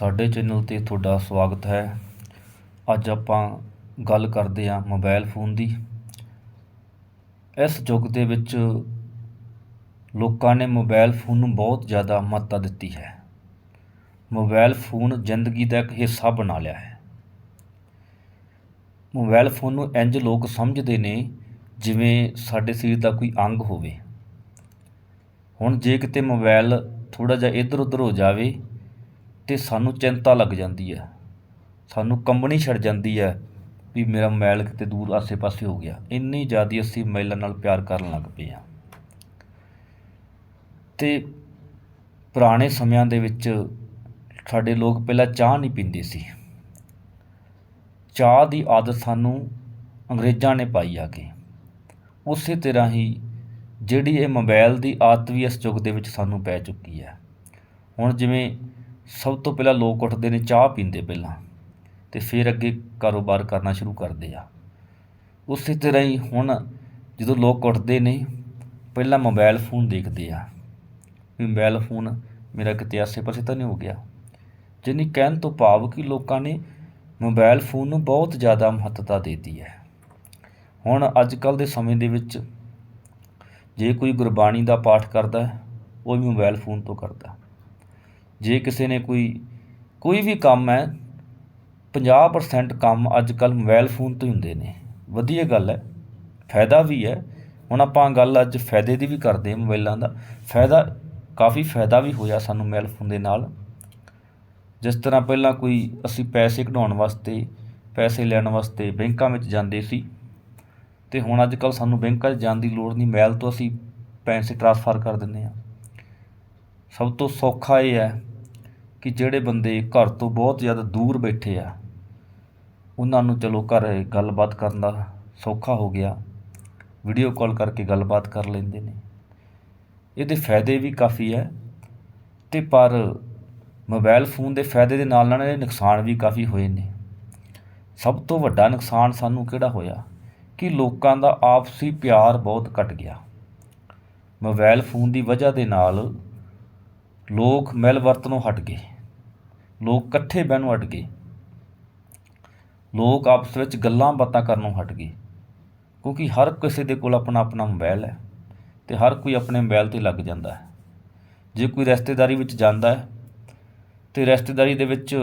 ਸਾਡੇ ਚੈਨਲ 'ਤੇ ਤੁਹਾਡਾ ਸਵਾਗਤ ਹੈ। ਅੱਜ ਆਪਾਂ ਗੱਲ ਕਰਦੇ ਹਾਂ ਮੋਬਾਈਲ ਫੋਨ ਦੀ। ਇਸ ਯੁੱਗ ਦੇ ਵਿੱਚ ਲੋਕਾਂ ਨੇ ਮੋਬਾਈਲ ਫੋਨ ਨੂੰ ਬਹੁਤ ਜ਼ਿਆਦਾ ਮਹੱਤਤਾ ਦਿੱਤੀ ਹੈ। ਮੋਬਾਈਲ ਫੋਨ ਜ਼ਿੰਦਗੀ ਦਾ ਇੱਕ ਹਿੱਸਾ ਬਣਾ ਲਿਆ ਹੈ। ਮੋਬਾਈਲ ਫੋਨ ਨੂੰ ਇੰਝ ਲੋਕ ਸਮਝਦੇ ਨੇ ਜਿਵੇਂ ਸਾਡੇ ਸਰੀਰ ਦਾ ਕੋਈ ਅੰਗ ਹੋਵੇ। ਹੁਣ ਜੇ ਕਿਤੇ ਮੋਬਾਈਲ ਥੋੜਾ ਜਿਹਾ ਇੱਧਰ ਉੱਧਰ ਹੋ ਜਾਵੇ ਤੇ ਸਾਨੂੰ ਚਿੰਤਾ ਲੱਗ ਜਾਂਦੀ ਹੈ। ਸਾਨੂੰ ਕੰਬਣੀ ਛੱਡ ਜਾਂਦੀ ਹੈ ਵੀ ਮੇਰਾ ਮੈਲ ਕਿਤੇ ਦੂਰ ਆਸੇ-ਪਾਸੇ ਹੋ ਗਿਆ। ਇੰਨੀ ਜ਼ਿਆਦਾ ਅਸੀਂ ਮੋਬਾਈਲਾਂ ਨਾਲ ਪਿਆਰ ਕਰਨ ਲੱਗ ਪਏ ਹਾਂ। ਅਤੇ ਪੁਰਾਣੇ ਸਮਿਆਂ ਦੇ ਵਿੱਚ ਸਾਡੇ ਲੋਕ ਪਹਿਲਾਂ ਚਾਹ ਨਹੀਂ ਪੀਂਦੇ ਸੀ। ਚਾਹ ਦੀ ਆਦਤ ਸਾਨੂੰ ਅੰਗਰੇਜ਼ਾਂ ਨੇ ਪਾਈ ਆ ਕੇ। ਉਸੇ ਤਰ੍ਹਾਂ ਹੀ ਜਿਹੜੀ ਇਹ ਮੋਬਾਈਲ ਦੀ ਆਦਤ ਵੀ ਇਸ ਯੁੱਗ ਦੇ ਵਿੱਚ ਸਾਨੂੰ ਪੈ ਚੁੱਕੀ ਹੈ। ਹੁਣ ਜਿਵੇਂ ਸਭ ਤੋਂ ਪਹਿਲਾਂ ਲੋਕ ਉੱਠਦੇ ਨੇ, ਚਾਹ ਪੀਂਦੇ ਪਹਿਲਾਂ ਅਤੇ ਫਿਰ ਅੱਗੇ ਕਾਰੋਬਾਰ ਕਰਨਾ ਸ਼ੁਰੂ ਕਰਦੇ ਆ। ਉਸੇ ਤਰ੍ਹਾਂ ਹੀ ਹੁਣ ਜਦੋਂ ਲੋਕ ਉੱਠਦੇ ਨੇ, ਪਹਿਲਾਂ ਮੋਬਾਈਲ ਫੋਨ ਦੇਖਦੇ ਆ। ਵੀ ਮੋਬਾਈਲ ਫੋਨ ਮੇਰਾ ਕਿਤੇ ਆਸੇ-ਪਾਸੇ ਤਾਂ ਨਹੀਂ ਹੋ ਗਿਆ। ਜਿੰਨੀ ਕਹਿਣ ਤੋਂ ਭਾਵ ਕਿ ਲੋਕਾਂ ਨੇ ਮੋਬਾਈਲ ਫੋਨ ਨੂੰ ਬਹੁਤ ਜ਼ਿਆਦਾ ਮਹੱਤਤਾ ਦਿੱਤੀ ਹੈ। ਹੁਣ ਅੱਜ ਕੱਲ ਦੇ ਸਮੇਂ ਦੇ ਵਿੱਚ ਜੇ ਕੋਈ ਗੁਰਬਾਣੀ ਦਾ ਪਾਠ ਕਰਦਾ ਹੈ, ਉਹ ਵੀ ਮੋਬਾਈਲ ਫੋਨ ਤੋਂ ਕਰਦਾ। ਜੇ ਕਿਸੇ ਨੇ ਕੋਈ ਕੋਈ ਵੀ ਕੰਮ ਹੈ 50% ਕੰਮ ਅੱਜ ਕੱਲ੍ਹ ਮੋਬਾਈਲ ਫੋਨ ਤੋਂ ਹੀ ਹੁੰਦੇ ਨੇ। ਵਧੀਆ ਗੱਲ ਹੈ, ਫਾਇਦਾ ਵੀ ਹੈ। ਹੁਣ ਆਪਾਂ ਗੱਲ ਅੱਜ ਫਾਇਦੇ ਦੀ ਵੀ ਕਰਦੇ ਹਾਂ ਮੋਬਾਈਲਾਂ ਦਾ। ਫਾਇਦਾ, ਕਾਫੀ ਫਾਇਦਾ ਵੀ ਹੋਇਆ ਸਾਨੂੰ ਮੋਬਾਈਲ ਫੋਨ ਦੇ ਨਾਲ। ਜਿਸ ਤਰ੍ਹਾਂ ਪਹਿਲਾਂ ਕੋਈ ਅਸੀਂ ਪੈਸੇ ਕਢਾਉਣ ਵਾਸਤੇ, ਪੈਸੇ ਲੈਣ ਵਾਸਤੇ ਬੈਂਕਾਂ ਵਿੱਚ ਜਾਂਦੇ ਸੀ, ਤੇ ਹੁਣ ਅੱਜ ਕੱਲ ਸਾਨੂੰ ਬੈਂਕਾਂ 'ਚ ਜਾਣ ਦੀ ਲੋੜ ਨਹੀਂ। ਮੋਬਾਈਲ ਤੋਂ ਅਸੀਂ ਪੈਸੇ ਟ੍ਰਾਂਸਫਰ ਕਰ ਦਿੰਦੇ ਹਾਂ। ਸਭ ਤੋਂ ਸੌਖਾ ਇਹ ਹੈ ਕਿ ਜਿਹੜੇ ਬੰਦੇ ਘਰ ਤੋਂ ਬਹੁਤ ਜ਼ਿਆਦਾ ਦੂਰ ਬੈਠੇ ਆ, ਉਹਨਾਂ ਨੂੰ ਚਲੋ ਘਰ ਗੱਲਬਾਤ ਕਰਨ ਦਾ ਸੌਖਾ ਹੋ ਗਿਆ। ਵੀਡੀਓ ਕਾਲ ਕਰਕੇ ਗੱਲਬਾਤ ਕਰ ਲੈਂਦੇ ਨੇ। ਇਹਦੇ ਫਾਇਦੇ ਵੀ ਕਾਫੀ ਹੈ ਤੇ ਪਰ ਮੋਬਾਈਲ ਫੋਨ ਦੇ ਫਾਇਦੇ ਦੇ ਨਾਲ ਨਾਲ ਇਹਦੇ ਨੁਕਸਾਨ ਵੀ ਕਾਫੀ ਹੋਏ ਨੇ। ਸਭ ਤੋਂ ਵੱਡਾ ਨੁਕਸਾਨ ਸਾਨੂੰ ਕਿਹੜਾ ਹੋਇਆ? ਕਿ ਲੋਕਾਂ ਦਾ ਆਪਸੀ ਪਿਆਰ ਬਹੁਤ ਘਟ ਗਿਆ। ਮੋਬਾਈਲ ਫੋਨ ਦੀ ਵਜ੍ਹਾ ਦੇ ਨਾਲ ਲੋਕ ਮਿਲ ਵਰਤਨੋਂ ਹਟ ਗਏ। ਲੋਕ ਇਕੱਠੇ ਬਹਿਣੋਂ ਹਟ ਗਏ। ਲੋਕ ਆਪਸ ਵਿੱਚ ਗੱਲਾਂ ਬਾਤਾਂ ਕਰਨੋਂ ਹਟ ਗਏ। ਕਿਉਂਕਿ ਹਰ ਕਿਸੇ ਦੇ ਕੋਲ ਆਪਣਾ ਆਪਣਾ ਮੋਬਾਈਲ ਹੈ ਤੇ ਹਰ ਕੋਈ ਆਪਣੇ ਮੋਬਾਈਲ ਤੇ ਲੱਗ ਜਾਂਦਾ ਹੈ। ਜੇ ਕੋਈ ਰਿਸ਼ਤੇਦਾਰੀ ਵਿੱਚ ਜਾਂਦਾ ਹੈ ਤੇ ਰਿਸ਼ਤੇਦਾਰੀ ਦੇ ਵਿੱਚ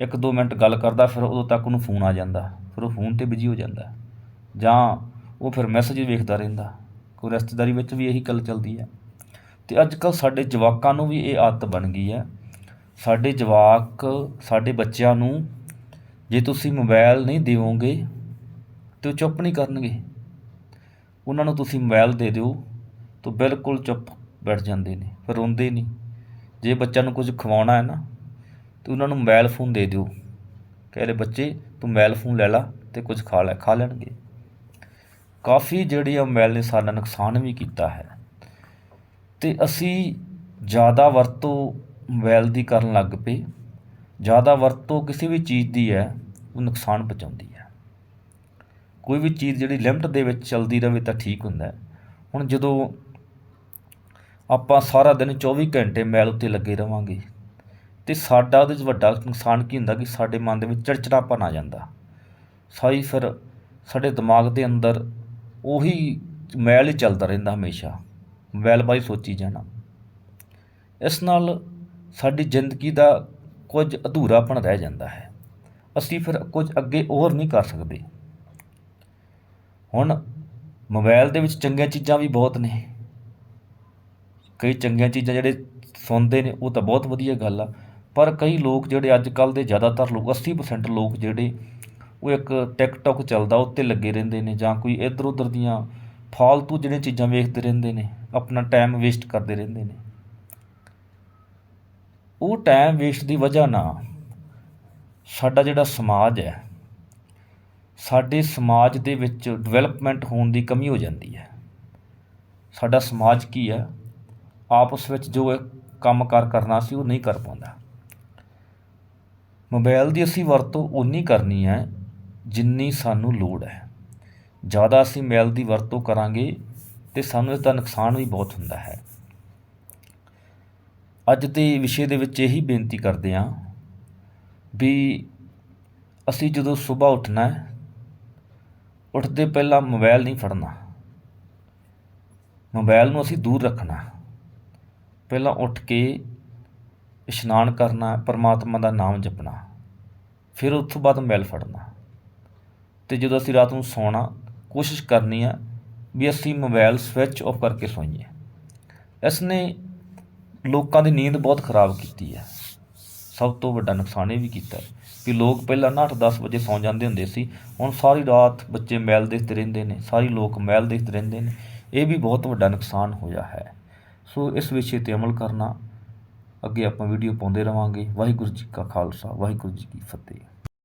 ਇੱਕ ਦੋ ਮਿੰਟ ਗੱਲ ਕਰਦਾ, ਫਿਰ ਉਦੋਂ ਤੱਕ ਉਹਨੂੰ ਫੋਨ ਆ ਜਾਂਦਾ, ਫਿਰ ਉਹ ਫੋਨ ਤੇ ਬਿਜ਼ੀ ਹੋ ਜਾਂਦਾ ਜਾਂ ਉਹ ਫਿਰ ਮੈਸੇਜ ਵੇਖਦਾ ਰਹਿੰਦਾ, ਕੋਈ ਰਿਸ਼ਤੇਦਾਰੀ ਵਿੱਚ ਵੀ ਇਹੀ ਗੱਲ ਚੱਲਦੀ ਹੈ। ਤੇ ਅੱਜ ਕੱਲ ਸਾਡੇ ਜਵਾਕਾਂ ਨੂੰ ਵੀ ਇਹ ਆਦਤ ਬਣ ਗਈ ਹੈ ਸਾਡੇ ਜਵਾਕ, ਸਾਡੇ ਬੱਚਿਆਂ ਨੂੰ ਜੇ ਤੁਸੀਂ ਮੋਬਾਈਲ ਨਹੀਂ ਦਿਓਗੇ ਤਾਂ ਉਹ ਚੁੱਪ ਨਹੀਂ ਕਰਨਗੇ। ਉਹਨਾਂ ਨੂੰ ਤੁਸੀਂ ਮੋਬਾਈਲ ਦੇ ਦਿਓ ਤਾਂ ਬਿਲਕੁਲ ਚੁੱਪ ਬੈਠ ਜਾਂਦੇ ਨੇ, ਫਿਰ ਰੋਂਦੇ ਨਹੀਂ। ਜੇ ਬੱਚਿਆਂ ਨੂੰ ਕੁਝ ਖਵਾਉਣਾ ਹੈ ਨਾ, ਤਾਂ ਉਹਨਾਂ ਨੂੰ ਮੋਬਾਈਲ ਫੋਨ ਦੇ ਦਿਓ। ਕਹਿ ਕਹੇ ਬੱਚੇ, ਤੂੰ ਮੋਬਾਈਲ ਫੋਨ ਲੈ ਲਾ ਤੇ ਕੁਝ ਖਾ ਲੈ, ਖਾ ਲੈਣਗੇ। ਕਾਫੀ ਜਿਹੜੀ ਆ ਮੋਬਾਈਲ ਨੇ ਸਾਡਾ ਨੁਕਸਾਨ ਵੀ ਕੀਤਾ ਹੈ। ਤੇ ਅਸੀਂ ਜ਼ਿਆਦਾ ਵਰਤੋਂ ਮੋਬਾਈਲ ਦੀ ਕਰਨ ਲੱਗ ਪਏ ਜ਼ਿਆਦਾ ਵਰਤੋਂ ਕਿਸੇ ਵੀ ਚੀਜ਼ ਦੀ ਹੈ, ਉਹ ਨੁਕਸਾਨ ਪਹੁੰਚਾਉਂਦੀ ਹੈ। ਕੋਈ ਵੀ ਚੀਜ਼ ਜਿਹੜੀ ਲਿਮਟ ਦੇ ਵਿੱਚ ਚੱਲਦੀ ਰਹੇ ਤਾਂ ਠੀਕ ਹੁੰਦਾ ਹੁਣ ਜਦੋਂ ਆਪਾਂ ਸਾਰਾ ਦਿਨ 24 ਘੰਟੇ ਮੋਬਾਈਲ ਉੱਤੇ ਲੱਗੇ ਰਵਾਂਗੇ, ਤੇ ਸਾਡਾ ਉਹਦੇ 'ਚ ਵੱਡਾ ਨੁਕਸਾਨ ਕੀ ਹੁੰਦਾ ਕਿ ਸਾਡੇ ਮਨ ਦੇ ਵਿੱਚ ਚਿੜਚਿੜਾਪਨ ਆ ਜਾਂਦਾ। ਸਾਈ ਫਿਰ ਸਾਡੇ ਦਿਮਾਗ ਦੇ ਅੰਦਰ ਉਹੀ ਮੈਲ ਹੀ ਚੱਲਦਾ ਰਹਿੰਦਾ ਹਮੇਸ਼ਾ ਮੋਬਾਈਲ ਬਾਰੇ ਸੋਚੀ ਜਾਣਾ। ਇਸ ਨਾਲ ਸਾਡੀ ਜ਼ਿੰਦਗੀ ਦਾ ਕੁਝ ਅਧੂਰਾਪਣ ਰਹਿ ਜਾਂਦਾ ਹੈ। ਅਸੀਂ ਫਿਰ ਕੁਝ ਅੱਗੇ ਹੋਰ ਨਹੀਂ ਕਰ ਸਕਦੇ। ਹੁਣ ਮੋਬਾਈਲ ਦੇ ਵਿੱਚ ਚੰਗੀਆਂ ਚੀਜ਼ਾਂ ਵੀ ਬਹੁਤ ਨੇ। ਕਈ ਚੰਗੀਆਂ ਚੀਜ਼ਾਂ ਜਿਹੜੇ ਸੁਣਦੇ ਨੇ, ਉਹ ਤਾਂ ਬਹੁਤ ਵਧੀਆ ਗੱਲ ਆ। ਪਰ ਕਈ ਲੋਕ ਜਿਹੜੇ ਅੱਜ ਕੱਲ ਦੇ ਜ਼ਿਆਦਾਤਰ ਲੋਕ 80% ਲੋਕ ਜਿਹੜੇ, ਉਹ ਇੱਕ ਟਿਕਟੌਕ ਚੱਲਦਾ, ਉੱਤੇ ਲੱਗੇ ਰਹਿੰਦੇ ਨੇ ਜਾਂ ਕੋਈ ਇੱਧਰ ਉੱਧਰ ਦੀਆਂ ਫਾਲਤੂ ਜਿਹੜੀਆਂ ਚੀਜ਼ਾਂ ਵੇਖਦੇ ਰਹਿੰਦੇ ਨੇ, ਆਪਣਾ ਟਾਈਮ ਵੇਸਟ ਕਰਦੇ ਰਹਿੰਦੇ ਨੇ। ਉਹ ਟਾਈਮ ਵੇਸਟ ਦੀ ਵਜ੍ਹਾ ਨਾਲ ਸਾਡਾ ਜਿਹੜਾ ਸਮਾਜ ਹੈ, ਸਾਡੇ ਸਮਾਜ ਦੇ ਵਿੱਚ ਡਿਵੈਲਪਮੈਂਟ ਹੋਣ ਦੀ ਕਮੀ ਹੋ ਜਾਂਦੀ ਹੈ। ਸਾਡਾ ਸਮਾਜ ਕੀ ਹੈ? ਆਪਸ ਵਿੱਚ ਜੋ ਕੰਮਕਾਰ ਕਰਨਾ ਸੀ, ਉਹ ਨਹੀਂ ਕਰ ਪਾਉਂਦਾ। ਮੋਬਾਈਲ ਦੀ ਅਸੀਂ ਵਰਤੋਂ ਉਨੀ ਕਰਨੀ ਹੈ, ਜਿੰਨੀ ਸਾਨੂੰ ਲੋੜ ਹੈ। ਜ਼ਿਆਦਾ ਅਸੀਂ ਮੈਲ ਦੀ ਵਰਤੋਂ ਕਰਾਂਗੇ ਤੇ ਸਾਨੂੰ ਇਸ ਦਾ ਨੁਕਸਾਨ ਵੀ ਬਹੁਤ ਹੁੰਦਾ ਹੈ। ਅੱਜ ਦੇ ਵਿਸ਼ੇ ਦੇ ਵਿੱਚ ਇਹੀ ਬੇਨਤੀ ਕਰਦੇ ਹਾਂ ਵੀ ਅਸੀਂ ਜਦੋਂ ਸਵੇਰ ਉੱਠਣਾ ਹੈ, ਉੱਠਦੇ ਪਹਿਲਾਂ ਮੋਬਾਈਲ ਨਹੀਂ ਫੜਨਾ। ਮੋਬਾਈਲ ਨੂੰ ਅਸੀਂ ਦੂਰ ਰੱਖਣਾ। ਪਹਿਲਾਂ ਉੱਠ ਕੇ ਇਸ਼ਨਾਨ ਕਰਨਾ, ਪਰਮਾਤਮਾ ਦਾ ਨਾਮ ਜਪਣਾ, ਫਿਰ ਉਸ ਤੋਂ ਬਾਅਦ ਮੋਬਾਈਲ ਫੜਨਾ। ਅਤੇ ਜਦੋਂ ਅਸੀਂ ਰਾਤ ਨੂੰ ਸੌਣਾ, ਕੋਸ਼ਿਸ਼ ਕਰਨੀ ਆ ਵੀ ਅਸੀਂ ਮੋਬਾਈਲ ਸਵਿੱਚ ਆਫ ਕਰਕੇ ਸੋਈਏ। ਇਸ ਨੇ ਲੋਕਾਂ ਦੀ ਨੀਂਦ ਬਹੁਤ ਖਰਾਬ ਕੀਤੀ ਹੈ। ਸਭ ਤੋਂ ਵੱਡਾ ਨੁਕਸਾਨ ਇਹ ਵੀ ਕੀਤਾ ਹੈ ਵੀ ਲੋਕ ਪਹਿਲਾਂ ਨਾ 8-10 ਵਜੇ ਸੌਂ ਜਾਂਦੇ ਹੁੰਦੇ ਸੀ, ਹੁਣ ਸਾਰੀ ਰਾਤ ਬੱਚੇ ਮੈਲ ਦੇਖਦੇ ਰਹਿੰਦੇ ਨੇ, ਸਾਰੇ ਲੋਕ ਮੈਲ ਦੇਖਦੇ ਰਹਿੰਦੇ ਨੇ। ਇਹ ਵੀ ਬਹੁਤ ਵੱਡਾ ਨੁਕਸਾਨ ਹੋਇਆ ਹੈ। ਸੋ ਇਸ ਵਿਸ਼ੇ 'ਤੇ ਅਮਲ ਕਰਨਾ, ਅੱਗੇ ਆਪਾਂ ਵੀਡੀਓ ਪਾਉਂਦੇ ਰਵਾਂਗੇ। ਵਾਹਿਗੁਰੂ ਜੀ ਕਾ ਖਾਲਸਾ, ਵਾਹਿਗੁਰੂ ਜੀ ਕੀ ਫਤਿਹ।